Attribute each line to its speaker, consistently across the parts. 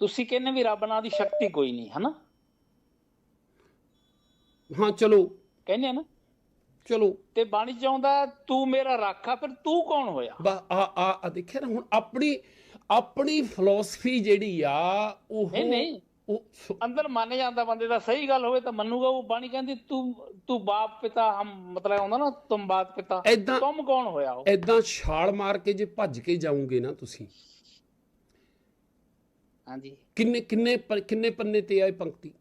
Speaker 1: ਤੁਸੀਂ ਕਹਿੰਦੇ ਵੀ ਰੱਬ ਨਾਲ ਦੀ ਸ਼ਕਤੀ ਕੋਈ ਨਹੀਂ ਹਨਾ?
Speaker 2: ਹਾਂ ਚਲੋ।
Speaker 1: ਕਹਿੰਦੇ ਨਾ?
Speaker 2: ਚਲੋ।
Speaker 1: ਤੇ ਬਾਣੀ ਚ ਆਉਂਦਾ ਤੂੰ ਮੇਰਾ ਰਾਖਾ ਫਿਰ ਤੂੰ ਕੌਣ ਹੋਇਆ?
Speaker 2: ਬਾ ਆ ਆ ਆ ਦੇਖਿਆ ਨਾ ਹੁਣ ਆਪਣੀ ਆਪਣੀ ਫਿਲਾਸਫੀ ਜਿਹੜੀ ਆ ਉਹ
Speaker 1: ਨਹੀਂ ਨਹੀਂ।
Speaker 2: ਉਹ
Speaker 1: ਅੰਦਰ ਮੰਨ ਜਾਂਦਾ ਬੰਦੇ ਦਾ ਸਹੀ ਗੱਲ ਹੋਵੇ ਤਾਂ ਮੰਨੂਗਾ ਉਹ ਬਾਣੀ ਕਹਿੰਦੀ ਤੂੰ ਤੂੰ ਬਾਪ ਪਿਤਾ ਹਮ ਮਤਲਬ ਆਉਂਦਾ ਨਾ ਤੁਮ ਬਾਤ ਪਿਤਾ ਤੁਮ ਕੌਣ ਹੋਇਆ ਉਹ?
Speaker 2: ਏਦਾਂ ਛਾਲ ਮਾਰ ਕੇ ਜੇ ਭੱਜ ਕੇ ਜਾਓਗੇ ਨਾ ਤੁਸੀਂ
Speaker 1: ਹਾਂਜੀ।
Speaker 2: ਕਿੰਨੇ ਕਿੰਨੇ ਪ- ਕਿੰਨੇ ਪੰਨੇ ਤੇ ਆਏ ਪੰਕਤੀ?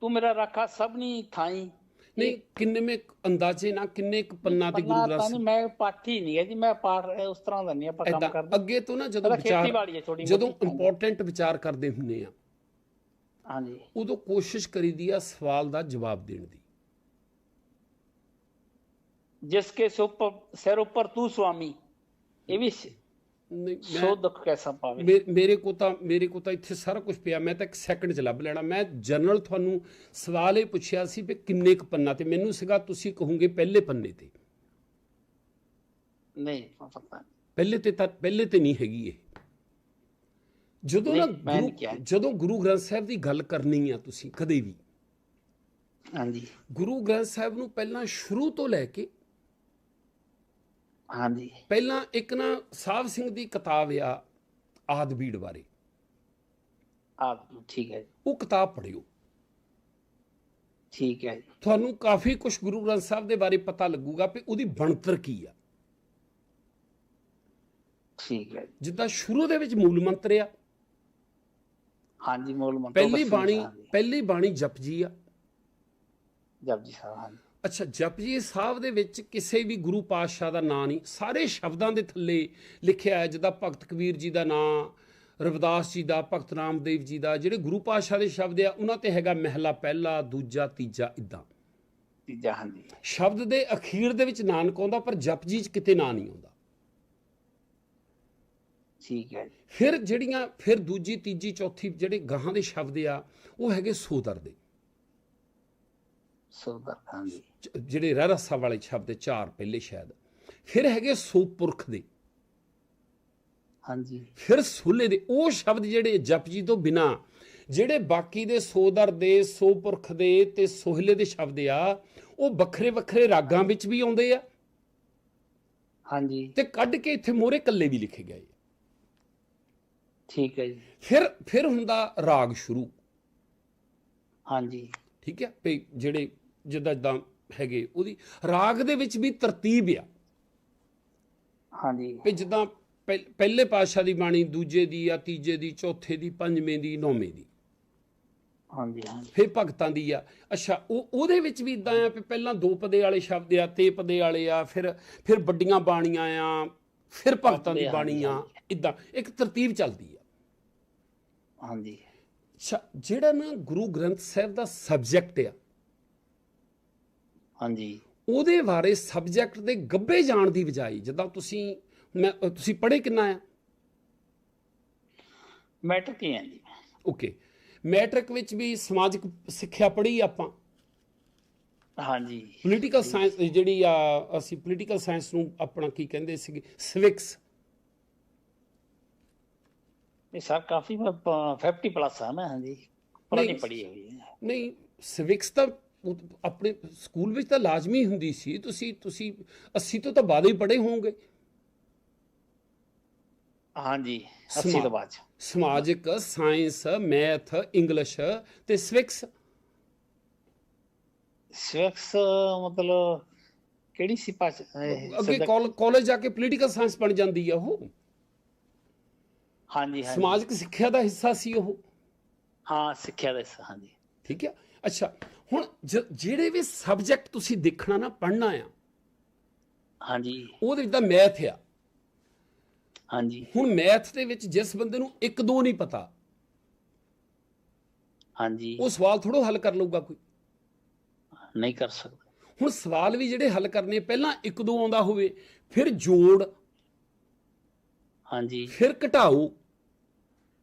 Speaker 1: ਤੂੰ ਮੇਰਾ ਰਾਖਾ ਸਭਨੀ ਥਾਈ।
Speaker 2: ਨਹੀਂ ਕਿੰਨੇ ਅੰਦਾਜ਼ੇ ਨਾਲ ਕਿੰਨੇ ਇੱਕ ਪੰਨਾ ਤੇ ਗੁਰੂ
Speaker 1: ਪੱਲਾ
Speaker 2: ਗ੍ਰੰਥ
Speaker 1: ਨਹੀਂ ਮੈਂ ਪਾਠੀ ਨਹੀਂ ਹੈ ਜੀ ਮੈਂ ਪਾਠ ਉਸ ਤਰ੍ਹਾਂ ਦਾ ਨਹੀਂ ਆਪਾਂ ਕੰਮ
Speaker 2: ਏਦਾਂ
Speaker 1: ਕਰਦੇ।
Speaker 2: ਅੱਗੇ ਤੋਂ ਨਾ ਜਦੋਂ ਵਿਚਾਰ
Speaker 1: ਖੇਤੀਬਾੜੀ ਹੈ ਛੋਟੀ
Speaker 2: ਜਦੋਂ
Speaker 1: ਮੋਟੀ।
Speaker 2: ਇੰਪੋਰਟੈਂਟ ਵਿਚਾਰ ਕਰਦੇ ਹੁੰਨੇ ਆ।
Speaker 1: ਹਾਂਜੀ।
Speaker 2: ਉਦੋਂ ਕੋਸ਼ਿਸ਼ ਕਰੀਦੀ ਆ ਸਵਾਲ ਦਾ ਜਵਾਬ ਦੇਣ ਦੀ।
Speaker 1: ਸਿਰ ਉੱਪਰ ਸਿਰ ਉੱਪਰ ਤੂੰ ਸੁਆਮੀ ਇਹ ਵੀ ਸ- ਸੋ ਦੁੱਖ ਕੈਸਾ ਪਾਵੇ।
Speaker 2: ਮੇਰੇ ਕੋ ਤਾਂ ਮੇਰੇ ਕੋ ਤਾਂ ਇੱਥੇ ਸਾਰਾ ਕੁਝ ਪਿਆ ਮੈਂ ਤਾਂ ਇੱਕ ਸੈਕਿੰਡ ਚ ਲੱਭ ਲੈਣਾ। ਮੈਂ ਜਨਰਲ ਤੁਹਾਨੂੰ ਸਵਾਲ ਇਹ ਪੁੱਛਿਆ ਸੀ ਵੀ ਕਿੰਨੇ ਕੁ ਪੰਨਾ ਤੇ ਮੈਨੂੰ ਸੀਗਾ ਤੁਸੀਂ ਕਹੋਗੇ ਪਹਿਲੇ ਪੰਨੇ ਤੇ।
Speaker 1: ਨਹੀਂ ਪਤਾ।
Speaker 2: ਪਹਿਲੇ ਤੇ ਤਾਂ ਪਹਿਲੇ ਤੇ ਨਹੀਂ ਹੈਗੀ ਇਹ। ਜਦੋਂ ਨਾ। ਜਦੋਂ ਗੁਰੂ ਗ੍ਰੰਥ ਸਾਹਿਬ ਦੀ ਗੱਲ ਕਰਨੀ ਆ ਤੁਸੀਂ ਕਦੇ ਵੀ।
Speaker 1: ਹਾਂਜੀ।
Speaker 2: ਗੁਰੂ ਗ੍ਰੰਥ ਸਾਹਿਬ ਨੂੰ ਪਹਿਲਾਂ ਸ਼ੁਰੂ ਤੋਂ ਲੈ ਕੇ
Speaker 1: ਹਾਂਜੀ।
Speaker 2: ਪਹਿਲਾਂ ਇੱਕ ਨਾ ਸਾਹਿਬ ਸਿੰਘ ਦੀ ਕਿਤਾਬ ਆ ਆਦਬੀੜ ਬਾਰੇ।
Speaker 1: ਆਪ ਠੀਕ ਹੈ
Speaker 2: ਉਹ ਕਿਤਾਬ ਪੜ੍ਹਿਓ।
Speaker 1: ਠੀਕ ਹੈ
Speaker 2: ਤੁਹਾਨੂੰ ਕਾਫੀ ਕੁਝ ਗੁਰੂ ਗ੍ਰੰਥ ਸਾਹਿਬ ਦੇ ਬਾਰੇ ਪਤਾ ਲੱਗੂਗਾ ਵੀ ਉਹਦੀ ਬਣਤਰ ਕੀ ਆ।
Speaker 1: ਠੀਕ ਹੈ
Speaker 2: ਜਿੱਦਾਂ ਸ਼ੁਰੂ ਦੇ ਵਿੱਚ ਮੂਲ ਮੰਤਰ ਆ।
Speaker 1: ਹਾਂਜੀ ਮੂਲ ਮੰਤਰ
Speaker 2: ਪਹਿਲੀ ਬਾਣੀ। ਪਹਿਲੀ ਬਾਣੀ ਜਪਜੀ ਆ।
Speaker 1: ਜਪਜੀ ਸਾਹਿਬ ਹਾਂਜੀ।
Speaker 2: ਅੱਛਾ ਜਪਜੀ ਸਾਹਿਬ ਦੇ ਵਿੱਚ ਕਿਸੇ ਵੀ ਗੁਰੂ ਪਾਤਸ਼ਾਹ ਦਾ ਨਾਂ ਨਹੀਂ। ਸਾਰੇ ਸ਼ਬਦਾਂ ਦੇ ਥੱਲੇ ਲਿਖਿਆ ਹੈ ਜਿੱਦਾਂ ਭਗਤ ਕਬੀਰ ਜੀ ਦਾ ਨਾਂ ਰਵਿਦਾਸ ਜੀ ਦਾ ਭਗਤ ਰਾਮਦੇਵ ਜੀ ਦਾ ਜਿਹੜੇ ਗੁਰੂ ਪਾਤਸ਼ਾਹ ਦੇ ਸ਼ਬਦ ਆ ਉਹਨਾਂ ਤੇ ਹੈਗਾ ਮਹਿਲਾ ਪਹਿਲਾ ਦੂਜਾ ਤੀਜਾ ਇਦਾਂ।
Speaker 1: ਤੀਜਾ ਹਾਂਜੀ।
Speaker 2: ਸ਼ਬਦ ਦੇ ਅਖੀਰ ਦੇ ਵਿੱਚ ਨਾਨਕ ਆਉਂਦਾ ਪਰ ਜਪਜੀ 'ਚ ਕਿਤੇ ਨਾਂ ਨਹੀਂ ਆਉਂਦਾ।
Speaker 1: ਠੀਕ ਹੈ
Speaker 2: ਫਿਰ ਜਿਹੜੀਆਂ ਫਿਰ ਦੂਜੀ ਤੀਜੀ ਚੌਥੀ ਜਿਹੜੇ ਗਾਹਾਂ ਦੇ ਸ਼ਬਦ ਆ ਉਹ ਹੈਗੇ ਸੋਦਰ ਦੇ।
Speaker 1: ਹਾਂਜੀ
Speaker 2: ਜ- ਜਿਹੜੇ ਰਹਿ ਵਾਲੇ ਸ਼ਬਦ ਚਾਰ ਪਹਿਲੇ ਸ਼ਾਇਦ। ਫਿਰ ਹੈਗੇ ਸੋਪੁਰਖ ਦੇ।
Speaker 1: ਹਾਂਜੀ।
Speaker 2: ਫਿਰ ਸੋਲੇ ਦੇ। ਉਹ ਸ਼ਬਦ ਜਿਹੜੇ ਜਪਜੀ ਤੋਂ ਬਿਨਾ ਜਿਹੜੇ ਬਾਕੀ ਦੇ ਸੋਦਰ ਦੇ ਸੋਪੁਰਖ ਦੇ ਤੇ ਸੋਹਲੇ ਦੇ ਸ਼ਬਦ ਆ ਉਹ ਵੱਖਰੇ ਵੱਖਰੇ ਰਾਗਾਂ ਵਿੱਚ ਵੀ ਆਉਂਦੇ ਆ।
Speaker 1: ਹਾਂਜੀ।
Speaker 2: ਤੇ ਕੱਢ ਕੇ ਇੱਥੇ ਮੋਰੇ ਕੱਲੇ ਵੀ ਲਿਖੇ ਗਏ।
Speaker 1: ਠੀਕ ਹੈ ਜੀ।
Speaker 2: ਫਿਰ ਫਿਰ ਹੁੰਦਾ ਰਾਗ ਸ਼ੁਰੂ।
Speaker 1: ਹਾਂਜੀ।
Speaker 2: ਠੀਕ ਹੈ? ਵੀ ਜਿਹੜੇ ਜਿੱਦਾਂ ਜਿੱਦਾਂ ਹੈਗੇ ਉਹਦੀ ਰਾਗ ਦੇ ਵਿੱਚ ਵੀ ਤਰਤੀਬ ਆ।
Speaker 1: ਹਾਂਜੀ।
Speaker 2: ਵੀ ਜਿੱਦਾਂ ਪਹਿ- ਪਹਿਲੇ ਪਾਤਸ਼ਾਹ ਦੀ ਬਾਣੀ ਦੂਜੇ ਦੀ ਆ ਤੀਜੇ ਦੀ ਚੌਥੇ ਦੀ ਪੰਜਵੇਂ ਦੀ ਨੌਵੇਂ ਦੀ।
Speaker 1: ਹਾਂਜੀ ਹਾਂਜੀ।
Speaker 2: ਫਿਰ ਭਗਤਾਂ ਦੀ ਆ। ਅੱਛਾ ਉਹ ਉਹਦੇ ਵਿੱਚ ਵੀ ਇਦਾਂ ਆ ਵੀ ਪਹਿਲਾਂ ਦੋ ਪਦੇ ਵਾਲੇ ਸ਼ਬਦ ਆ ਤੇ ਪਦੇ ਵਾਲੇ ਆ ਫਿਰ ਫਿਰ ਵੱਡੀਆਂ ਬਾਣੀਆਂ ਆ ਫਿਰ ਭਗਤਾਂ ਦੀ ਬਾਣੀ ਆ ਇਦਾਂ। ਇੱਕ ਤਰਤੀਬ ਚੱਲਦੀ ਆ।
Speaker 1: ਹਾਂਜੀ।
Speaker 2: ਅੱਛਾ ਜਿਹੜਾ ਨਾ ਗੁਰੂ ਗ੍ਰੰਥ ਸਾਹਿਬ ਦਾ ਸਬਜੈਕਟ ਆ
Speaker 1: ਹਾਂਜੀ।
Speaker 2: ਉਹਦੇ ਬਾਰੇ ਸਬਜੈਕਟ ਦੇ ਗੱਬੇ ਜਾਣ ਦੀ ਬਜਾਏ ਜਿੱਦਾਂ ਤੁਸੀਂ ਮੈਂ ਤੁਸੀਂ ਪੜ੍ਹੇ ਕਿੰਨਾ ਆ?
Speaker 1: ਮੈਟਰ ਕੀ ਹੈ ਜੀ।
Speaker 2: ਓਕੇ ਮੈਟ੍ਰਿਕ ਵਿੱਚ ਵੀ ਸਮਾਜਿਕ ਸਿੱਖਿਆ ਪੜ੍ਹੀ ਆਪਾਂ?
Speaker 1: ਹਾਂਜੀ।
Speaker 2: ਪੋਲੀਟੀਕਲ ਸਾਇੰਸ ਜਿਹੜੀ ਆ ਅਸੀਂ ਪੋਲੀਟੀਕਲ ਸਾਇੰਸ ਨੂੰ ਆਪਣਾ ਕੀ ਕਹਿੰਦੇ ਸੀਗੇ? ਸਿਵਿਕਸ
Speaker 1: ਇਹ ਸਰ ਕਾਫੀ 50 ਪਲੱਸ ਆ ਨਾ ਹਾਂਜੀ। ਪਰ ਨਹੀਂ
Speaker 2: ਨਹੀਂ।
Speaker 1: ਪੜੀ ਹੋਈ ਹੈ।
Speaker 2: ਨਹੀਂ ਸਿਵਿਕਸ ਤਾਂ ਆਪਣੇ ਸਕੂਲ ਵਿੱਚ ਤਾਂ ਲਾਜ਼ਮੀ ਹੁੰਦੀ ਸੀ ਤੁਸੀਂ ਤੁਸੀਂ 80 ਤੋਂ ਤਾਂ ਬਾਅਦ ਹੀ ਪੜ੍ਹੇ ਹੋਵੋਗੇ।
Speaker 1: ਹਾਂਜੀ 80
Speaker 2: ਸਮਾ-
Speaker 1: ਤੋਂ ਬਾਅਦ।
Speaker 2: ਸਮਾਜਿਕ ਸਾਇੰਸ ਮੈਥ ਇੰਗਲਿਸ਼ ਤੇ ਸਿਵਿਕਸ।
Speaker 1: ਸਿਵਿਕਸ ਮਤਲਬ ਕਿਹੜੀ ਸੀ ਪਾਸ
Speaker 2: ਅੱਗੇ ਕਾਲਜ ਜਾ ਕੇ ਪੋਲੀਟੀਕਲ ਸਾਇੰਸ ਬਣ ਜਾਂਦੀ ਆ ਉਹ।
Speaker 1: ਹਾਂਜੀ ਹਾਂਜੀ।
Speaker 2: ਸਮਾਜਿਕ ਸਿੱਖਿਆ ਦਾ ਹਿੱਸਾ ਸੀ ਉਹ।
Speaker 1: ਹਾਂ ਸਿੱਖਿਆ ਦਾ ਹਿੱਸਾ, ਹਾਂਜੀ।
Speaker 2: ਠੀਕ ਹੈ ਅੱਛਾ ਹੁਣ ਜਿਹੜੇ ਵੀ ਸਬਜੈਕਟ ਤੁਸੀਂ ਦੇਖਣਾ ਨਾ ਪੜ੍ਹਨਾ ਆ
Speaker 1: ਹਾਂਜੀ।
Speaker 2: ਉਹਦੇ ਵਿੱਚ ਤਾਂ ਮੈਥ ਆ।
Speaker 1: ਹਾਂਜੀ।
Speaker 2: ਹੁਣ ਮੈਥ ਦੇ ਵਿੱਚ ਜਿਸ ਬੰਦੇ ਨੂੰ ਇੱਕ ਦੋ ਨਹੀਂ ਪਤਾ
Speaker 1: ਹਾਂਜੀ।
Speaker 2: ਉਹ ਸਵਾਲ ਥੋੜੋ ਹੱਲ ਕਰ ਲਊਗਾ ਕੋਈ।
Speaker 1: ਨਹੀਂ ਕਰ ਸਕਦਾ।
Speaker 2: ਹੁਣ ਸਵਾਲ ਵੀ ਜਿਹੜੇ ਹੱਲ ਕਰਨੇ ਪਹਿਲਾਂ ਇੱਕ ਦੋ ਆਉਂਦਾ ਹੋਵੇ ਫਿਰ ਜੋੜ
Speaker 1: ਹਾਂਜੀ।
Speaker 2: ਫਿਰ ਘਟਾਓ।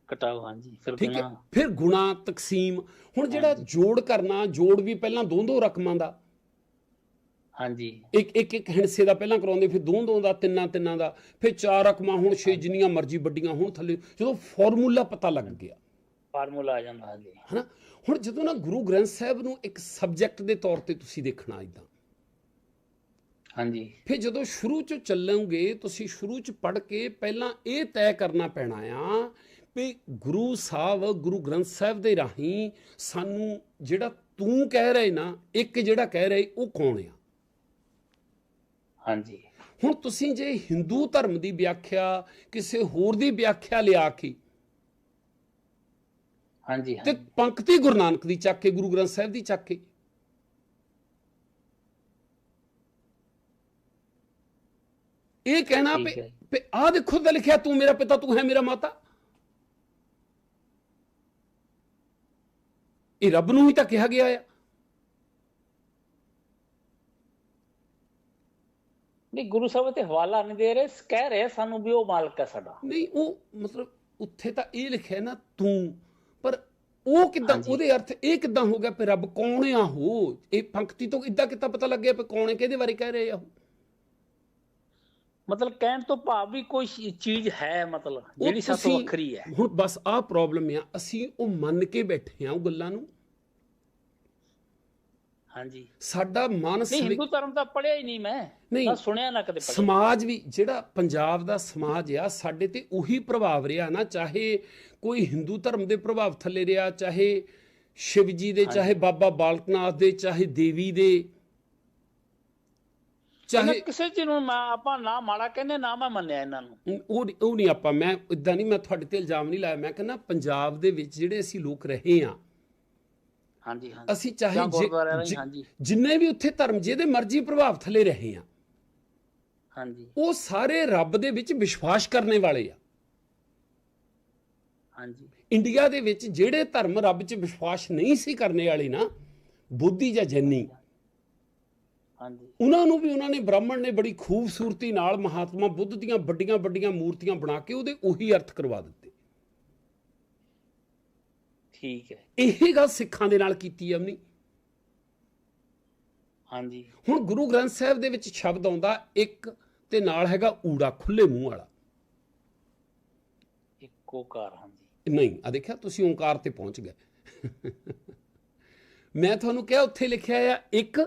Speaker 1: ਕਟਾਓ ਹਾਂਜੀ ਫਿਰ
Speaker 2: ਠੀਕ ਹੈ
Speaker 1: ਗੁਣਾ
Speaker 2: ਫਿਰ ਗੁਣਾ ਤਕਸੀਮ ਹੁਣ ਜਿਹੜਾ ਜੋੜ ਕਰਨਾ ਜੋੜ ਵੀ ਪਹਿਲਾਂ ਦੋ ਦੋ ਰਕਮਾਂ ਦਾ।
Speaker 1: ਹਾਂਜੀ।
Speaker 2: ਇੱਕ ਇੱਕ ਇੱਕ ਹਿੰਸੇ ਦਾ ਪਹਿਲਾਂ ਕਰਾਉਂਦੇ ਫਿਰ ਦੋ ਦੋ ਦਾ ਤਿੰਨਾਂ ਤਿੰਨਾਂ ਦਾ ਫਿਰ ਚਾਰ ਰਕਮਾਂ ਹੁਣ ਛੇ ਜਿੰਨੀਆਂ ਮਰਜ਼ੀ ਵੱਡੀਆਂ ਹੁਣ ਥੱਲੇ ਜਦੋਂ ਫਾਰਮੂਲਾ ਪਤਾ ਲੱਗ ਗਿਆ।
Speaker 1: ਫਾਰਮੂਲਾ ਆ ਜਾਂਦਾ ਹਾਂਜੀ।
Speaker 2: ਹਨਾ? ਹੁਣ ਜਦੋਂ ਨਾ ਗੁਰੂ ਗ੍ਰੰਥ ਸਾਹਿਬ ਨੂੰ ਇੱਕ ਸਬਜੈਕਟ ਦੇ ਤੌਰ ਤੇ ਤੁਸੀਂ ਦੇਖਣਾ ਇਦਾਂ
Speaker 1: ਹਾਂਜੀ।
Speaker 2: ਫਿਰ ਜਦੋਂ ਸ਼ੁਰੂ ਚ ਚੱਲੋਗੇ ਤੁਸੀਂ ਸ਼ੁਰੂ ਚ ਪੜ੍ਹ ਕੇ ਪਹਿਲਾਂ ਇਹ ਤੈਅ ਕਰਨਾ ਪੈਣਾ ਆ ਵੀ ਗੁਰੂ ਸਾਹਿਬ ਗੁਰੂ ਗ੍ਰੰਥ ਸਾਹਿਬ ਦੇ ਰਾਹੀਂ ਸਾਨੂੰ ਜਿਹੜਾ ਤੂੰ ਕਹਿ ਰਹੇ ਨਾ ਇੱਕ ਜਿਹੜਾ ਕਹਿ ਰਹੇ ਉਹ ਕੌਣ ਆ?
Speaker 1: ਹਾਂਜੀ।
Speaker 2: ਹੁਣ ਤੁਸੀਂ ਜੇ ਹਿੰਦੂ ਧਰਮ ਦੀ ਵਿਆਖਿਆ ਕਿਸੇ ਹੋਰ ਦੀ ਵਿਆਖਿਆ ਲਿਆ ਕੇ
Speaker 1: ਹਾਂਜੀ
Speaker 2: ਤੇ ਪੰਕਤੀ ਗੁਰੂ ਨਾਨਕ ਦੀ ਚੱਕ ਕੇ ਗੁਰੂ ਗ੍ਰੰਥ ਸਾਹਿਬ ਦੀ ਚੱਕ ਕੇ। ਇਹ ਕਹਿਣਾ ਵੀ ਆਹ ਦੇਖੋ ਤਾਂ ਲਿਖਿਆ ਤੂੰ ਮੇਰਾ ਪਿਤਾ ਤੂੰ ਹੈ ਮੇਰਾ ਮਾਤਾ। ਇਹ ਰੱਬ ਨੂੰ ਹੀ ਤਾਂ ਕਿਹਾ ਗਿਆ ਆ।
Speaker 1: ਨਹੀਂ ਗੁਰੂ ਸਾਹਿਬ ਤੇ ਹਵਾਲਾ ਨਹੀਂ ਦੇ ਰਹੇ ਕਹਿ ਰਹੇ ਸਾਨੂੰ ਵੀ ਉਹ ਮਾਲਕ ਹੈ ਸਾਡਾ।
Speaker 2: ਨਹੀਂ ਉਹ ਮਤਲਬ ਉੱਥੇ ਤਾਂ ਇਹ ਲਿਖਿਆ ਨਾ ਤੂੰ। ਪਰ ਉਹ ਕਿਦਾਂ। ਉਹਦੇ ਅਰਥ ਇਹ ਕਿਦਾਂ ਹੋ ਗਿਆ ਵੀ ਰੱਬ ਕੌਣ ਆ ਉਹ? ਇਹ ਪੰਕਤੀ ਤੋਂ ਇਦਾਂ ਕਿਤਾ ਪਤਾ ਲੱਗਿਆ ਵੀ ਕੌਣ ਹੈ ਕਿਹਦੇ ਬਾਰੇ ਕਹਿ ਰਹੇ ਆ ਉਹ?
Speaker 1: ਮਤਲਬ ਕਹਿਣ ਤੋਂ ਭਾਵ ਵੀ ਕੋਈ ਚੀਜ਼ ਹੈ ਮਤਲਬ ਜਿਹੜੀ ਸਭ ਤੋਂ ਵੱਖਰੀ ਹੈ।
Speaker 2: ਹੁਣ ਬਸ ਆਹ ਪ੍ਰੋਬਲਮ ਆ ਅਸੀਂ ਉਹ ਮੰਨ ਕੇ ਬੈਠੇ ਆ ਉਹ ਗੱਲਾਂ ਨੂੰ।
Speaker 1: ਹਾਂਜੀ।
Speaker 2: ਸਾਡਾ ਮਾਨਸ
Speaker 1: ਨਹੀਂ ਹਿੰਦੂ ਧਰਮ ਤਾਂ ਪੜਿਆ ਹੀ ਨਹੀਂ ਮੈਂ
Speaker 2: ਨਹੀਂ।
Speaker 1: ਸੁਣਿਆ ਨਾ ਕਦੇ
Speaker 2: ਸਮਾਜ ਵੀ ਜਿਹੜਾ ਪੰਜਾਬ ਦਾ ਸਮਾਜ ਆ ਸਾਡੇ ਤੇ ਉਹੀ ਪ੍ਰਭਾਵ ਰਿਹਾ ਨਾ ਚਾਹੇ ਕੋਈ ਹਿੰਦੂ ਧਰਮ ਦੇ ਪ੍ਰਭਾਵ ਥੱਲੇ ਰਿਹਾ ਚਾਹੇ ਸ਼ਿਵ ਜੀ ਦੇ ਚਾਹੇ ਬਾਬਾ ਬਾਲਕਨਾਥ ਦੇ ਚਾਹੇ ਦੇਵੀ ਦੇ। ਚਾਹੇ
Speaker 1: ਕਿਸੇ ਚੀਜ਼ ਨੂੰ ਮੈਂ ਆਪਾਂ ਨਾ ਮਾੜਾ ਕਹਿੰਦੇ ਨਾ ਮੈਂ ਮੰਨਿਆ ਇਹਨਾਂ ਨੂੰ।
Speaker 2: ਉਹ ਉਹ ਨਹੀਂ ਆਪਾਂ। ਮੈਂ ਇਦਾਂ ਨਹੀਂ ਮੈਂ ਤੁਹਾਡੇ ਤੇ ਇਲਜ਼ਾਮ ਨਹੀਂ ਲਾਇਆ। ਮੈਂ ਕਹਿੰਦਾ ਪੰਜਾਬ ਦੇ ਵਿੱਚ ਜਿਹੜੇ ਅਸੀਂ ਲੋਕ ਰਹੇ ਆ
Speaker 1: ਹਾਂਜੀ ਹਾਂਜੀ।
Speaker 2: ਅਸੀਂ ਚਾਹੇ ਜਿੰਨੇ ਵੀ ਉੱਥੇ ਧਰਮ ਜਿਹਦੇ ਮਰਜ਼ੀ ਪ੍ਰਭਾਵ ਥੱਲੇ ਰਹੇ ਆ
Speaker 1: ਹਾਂਜੀ।
Speaker 2: ਉਹ ਸਾਰੇ ਰੱਬ ਦੇ ਵਿੱਚ ਵਿਸ਼ਵਾਸ ਕਰਨੇ ਵਾਲੇ ਆ।
Speaker 1: ਹਾਂਜੀ।
Speaker 2: ਇੰਡੀਆ ਦੇ ਵਿੱਚ ਜਿਹੜੇ ਧਰਮ ਰੱਬ 'ਚ ਵਿਸ਼ਵਾਸ ਨਹੀਂ ਸੀ ਕਰਨੇ ਵਾਲੇ ਨਾ ਬੁੱਧੀ ਜਾਂ ਜੈਨੀ। ਉਹਨਾਂ ਨੂੰ ਵੀ ਉਹਨਾਂ ਨੇ ਬ੍ਰਾਹਮਣ ਨੇ ਬੜੀ ਖੂਬਸੂਰਤੀ ਨਾਲ ਮਹਾਤਮਾ ਬੁੱਧ ਦੀਆਂ ਵੱਡੀਆਂ ਵੱਡੀਆਂ ਮੂਰਤੀਆਂ ਬਣਾ ਕੇ ਉਹਦੇ ਉਹੀ ਅਰਥ ਕਰਵਾ ਦਿੱਤੇ।
Speaker 1: ਠੀਕ ਹੈ।
Speaker 2: ਇਹ ਗੱਲ ਸਿੱਖਾਂ ਦੇ ਨਾਲ ਕੀਤੀ ਆ ਨਹੀਂ
Speaker 1: ਹਾਂਜੀ।
Speaker 2: ਹੁਣ ਗੁਰੂ ਗ੍ਰੰਥ ਸਾਹਿਬ ਦੇ ਵਿੱਚ ਸ਼ਬਦ ਆਉਂਦਾ ਇੱਕ ਤੇ ਨਾਲ ਹੈਗਾ ਊੜਾ ਖੁੱਲੇ ਮੂੰਹ ਵਾਲਾ।
Speaker 1: ਇੱਕ ਓਕਾਰ ਹਾਂਜੀ।
Speaker 2: ਨਹੀਂ ਆ ਦੇਖਿਆ ਤੁਸੀਂ ਓੰਕਾਰ ਤੇ ਪਹੁੰਚ ਗਏ। ਮੈਂ ਤੁਹਾਨੂੰ ਕਿਹਾ ਉੱਥੇ ਲਿਖਿਆ ਆ ਇੱਕ